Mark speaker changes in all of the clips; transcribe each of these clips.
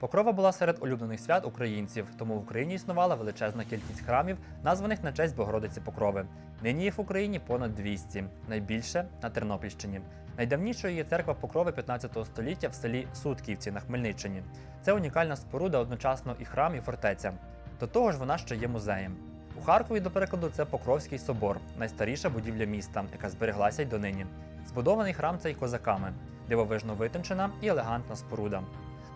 Speaker 1: Покрова була серед улюблених свят українців, тому в Україні існувала величезна кількість храмів, названих на честь Богородиці Покрови. Нині їх в Україні понад 200, найбільше на Тернопільщині. Найдавнішою є церква Покрови 15 століття в селі Сутківці на Хмельниччині. Це унікальна споруда одночасно і храм, і фортеця. До того ж, вона ще є музеєм. У Харкові, до прикладу, це Покровський собор, найстаріша будівля міста, яка збереглася й донині. Збудований храм цей козаками, дивовижно витончена і елегантна споруда.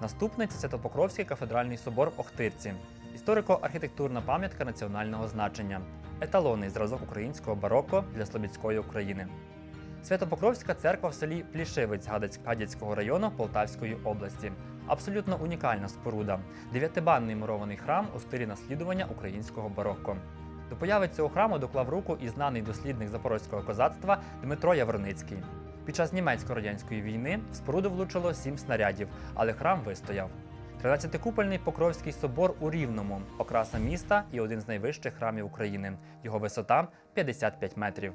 Speaker 1: Наступний це Святопокровський кафедральний собор в Охтирці, історико-архітектурна пам'ятка національного значення, еталонний зразок українського бароко для Слобідської України. Святопокровська церква в селі Плішивець Гадяцького району Полтавської області. Абсолютно унікальна споруда. Дев'ятибанний мурований храм у стилі наслідування українського барокко. До появи цього храму доклав руку і знаний дослідник запорозького козацтва Дмитро Яворницький. Під час німецько-радянської війни в споруду влучило сім снарядів, але храм вистояв. 13-купольний Покровський собор у Рівному, окраса міста і один з найвищих храмів України. Його висота 55 метрів.